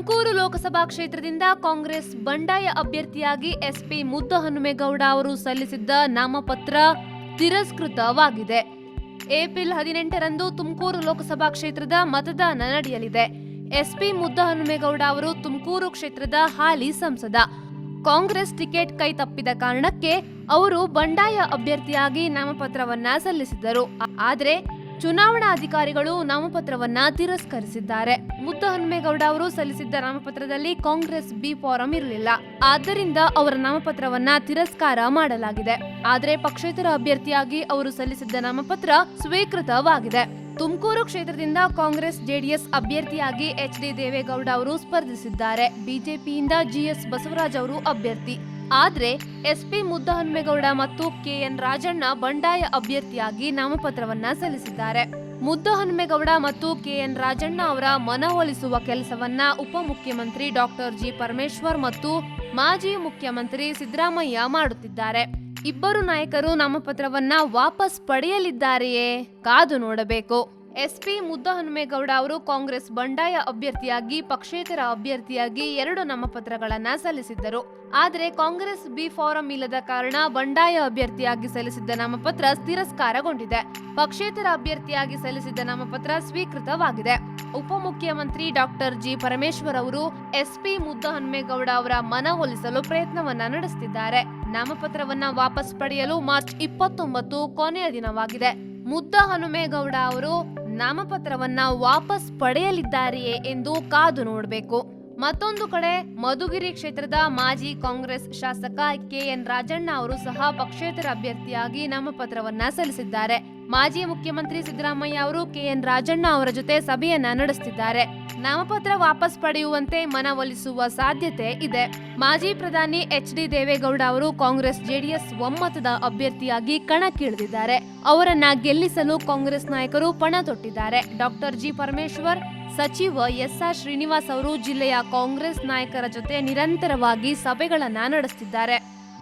ತುಮಕೂರು ಲೋಕಸಭಾ ಕ್ಷೇತ್ರದಿಂದ ಕಾಂಗ್ರೆಸ್ ಬಂಡಾಯ ಅಭ್ಯರ್ಥಿಯಾಗಿ ಎಸ್ಪಿ ಮುದ್ದಹನುಮೇಗೌಡ ಅವರು ಸಲ್ಲಿಸಿದ್ದ ನಾಮಪತ್ರ ತಿರಸ್ಕೃತವಾಗಿದೆ. ಏಪ್ರಿಲ್ ಹದಿನೆಂಟರಂದು ತುಮಕೂರು ಲೋಕಸಭಾ ಕ್ಷೇತ್ರದ ಮತದಾನ ನಡೆಯಲಿದೆ. ಎಸ್ಪಿ ಮುದ್ದಹನುಮೇಗೌಡ ಅವರು ತುಮಕೂರು ಕ್ಷೇತ್ರದ ಹಾಲಿ ಸಂಸದ. ಕಾಂಗ್ರೆಸ್ ಟಿಕೆಟ್ ಕೈ ತಪ್ಪಿದ ಕಾರಣಕ್ಕೆ ಅವರು ಬಂಡಾಯ ಅಭ್ಯರ್ಥಿಯಾಗಿ ನಾಮಪತ್ರವನ್ನ ಸಲ್ಲಿಸಿದ್ದರು. ಆದ್ರೆ ಚುನಾವಣಾ ಅಧಿಕಾರಿಗಳು ನಾಮಪತ್ರವನ್ನ ತಿರಸ್ಕರಿಸಿದ್ದಾರೆ. ಮುದ್ದಹನುಮೇಗೌಡ ಅವರು ಸಲ್ಲಿಸಿದ್ದ ನಾಮಪತ್ರದಲ್ಲಿ ಕಾಂಗ್ರೆಸ್ ಬಿ ಫಾರಂ ಇರಲಿಲ್ಲ. ಆದ್ದರಿಂದ ಅವರ ನಾಮಪತ್ರವನ್ನ ತಿರಸ್ಕಾರ ಮಾಡಲಾಗಿದೆ. ಆದರೆ ಪಕ್ಷೇತರ ಅಭ್ಯರ್ಥಿಯಾಗಿ ಅವರು ಸಲ್ಲಿಸಿದ್ದ ನಾಮಪತ್ರ ಸ್ವೀಕೃತವಾಗಿದೆ. ತುಮಕೂರು ಕ್ಷೇತ್ರದಿಂದ ಕಾಂಗ್ರೆಸ್ ಜೆಡಿಎಸ್ ಅಭ್ಯರ್ಥಿಯಾಗಿ ಎಚ್ ಡಿ ದೇವೇಗೌಡ ಅವರು ಸ್ಪರ್ಧಿಸಿದ್ದಾರೆ. ಬಿಜೆಪಿಯಿಂದ ಜಿಎಸ್ ಬಸವರಾಜ್ ಅವರು ಅಭ್ಯರ್ಥಿ. ಆದ್ರೆ ಎಸ್ಪಿ ಮುದ್ದಹನುಮೇಗೌಡ ಮತ್ತು ಕೆಎನ್ ರಾಜಣ್ಣ ಬಂಡಾಯ ಅಭ್ಯರ್ಥಿಯಾಗಿ ನಾಮಪತ್ರವನ್ನ ಸಲ್ಲಿಸಿದ್ದಾರೆ. ಮುದ್ದಹನುಮೇಗೌಡ ಮತ್ತು ಕೆಎನ್ ರಾಜಣ್ಣ ಅವರ ಮನವೊಲಿಸುವ ಕೆಲಸವನ್ನ ಉಪಮುಖ್ಯಮಂತ್ರಿ ಡಾಕ್ಟರ್ ಜಿ ಪರಮೇಶ್ವರ್ ಮತ್ತು ಮಾಜಿ ಮುಖ್ಯಮಂತ್ರಿ ಸಿದ್ದರಾಮಯ್ಯ ಮಾಡುತ್ತಿದ್ದಾರೆ. ಇಬ್ಬರು ನಾಯಕರು ನಾಮಪತ್ರವನ್ನ ವಾಪಸ್ ಪಡೆಯಲಿದ್ದಾರೆಯೇ? ಕಾದು ನೋಡಬೇಕು. ಎಸ್ಪಿ ಮುದ್ದಹನುಮೇಗೌಡ ಅವರು ಕಾಂಗ್ರೆಸ್ ಬಂಡಾಯ ಅಭ್ಯರ್ಥಿಯಾಗಿ, ಪಕ್ಷೇತರ ಅಭ್ಯರ್ಥಿಯಾಗಿ ಎರಡು ನಾಮಪತ್ರಗಳನ್ನ ಸಲ್ಲಿಸಿದ್ದರು. ಆದರೆ ಕಾಂಗ್ರೆಸ್ ಬಿ ಫಾರಂ ಇಲ್ಲದ ಕಾರಣ ಬಂಡಾಯ ಅಭ್ಯರ್ಥಿಯಾಗಿ ಸಲ್ಲಿಸಿದ್ದ ನಾಮಪತ್ರ ತಿರಸ್ಕಾರಗೊಂಡಿದೆ. ಪಕ್ಷೇತರ ಅಭ್ಯರ್ಥಿಯಾಗಿ ಸಲ್ಲಿಸಿದ್ದ ನಾಮಪತ್ರ ಸ್ವೀಕೃತವಾಗಿದೆ. ಉಪಮುಖ್ಯಮಂತ್ರಿ ಡಾಕ್ಟರ್ ಜಿ. ಪರಮೇಶ್ವರ್ ಅವರು ಎಸ್ಪಿ ಮುದ್ದಹನುಮೇಗೌಡ ಅವರ ಮನವೊಲಿಸಲು ಪ್ರಯತ್ನವನ್ನ ನಡೆಸುತ್ತಿದ್ದಾರೆ ನಾಮಪತ್ರವನ್ನ ವಾಪಸ್ ಪಡೆಯಲು ಮಾರ್ಚ್ ಇಪ್ಪತ್ತೊಂಬತ್ತು ಕೊನೆಯ ದಿನವಾಗಿದೆ. ಮುದ್ದ ಹನುಮೇಗೌಡ ಅವರು ನಾಮಪತ್ರವನ್ನ ವಾಪಸ್ ಪಡೆಯಲಿದ್ದಾರೆಯೇ ಎಂದು ಕಾದು ನೋಡಬೇಕು. ಮತ್ತೊಂದು ಕಡೆ ಮಧುಗಿರಿ ಕ್ಷೇತ್ರದ ಮಾಜಿ ಕಾಂಗ್ರೆಸ್ ಶಾಸಕ ಕೆ ಎನ್ ರಾಜಣ್ಣ ಅವರು ಸಹ ಪಕ್ಷೇತರ ಅಭ್ಯರ್ಥಿಯಾಗಿ ನಾಮಪತ್ರವನ್ನ ಸಲ್ಲಿಸಿದ್ದಾರೆ. ಮಾಜಿ ಮುಖ್ಯಮಂತ್ರಿ ಸಿದ್ದರಾಮಯ್ಯ ಅವರು ಕೆಎನ್ ರಾಜಣ್ಣ ಅವರ ಜೊತೆ ಸಭೆಯನ್ನ ನಡೆಸುತ್ತಿದ್ದಾರೆ ನಾಮಪತ್ರ ವಾಪಸ್ ಪಡೆಯುವಂತೆ ಮನವೊಲಿಸುವ ಸಾಧ್ಯತೆ ಇದೆ. ಮಾಜಿ ಪ್ರಧಾನಿ ಎಚ್ ಡಿ ದೇವೇಗೌಡ ಅವರು ಕಾಂಗ್ರೆಸ್ ಜೆಡಿಎಸ್ ಒಮ್ಮತದ ಅಭ್ಯರ್ಥಿಯಾಗಿ ಕಣಕ್ಕಿಳಿದಿದ್ದಾರೆ. ಅವರನ್ನ ಗೆಲ್ಲಿಸಲು ಕಾಂಗ್ರೆಸ್ ನಾಯಕರು ಪಣ ತೊಟ್ಟಿದ್ದಾರೆ. ಡಾಕ್ಟರ್ ಜಿ ಪರಮೇಶ್ವರ್, ಸಚಿವ ಎಸ್ಆರ್ ಶ್ರೀನಿವಾಸ್ ಅವರು ಜಿಲ್ಲೆಯ ಕಾಂಗ್ರೆಸ್ ನಾಯಕರ ಜೊತೆ ನಿರಂತರವಾಗಿ ಸಭೆಗಳನ್ನ ನಡೆಸುತ್ತಿದ್ದಾರೆ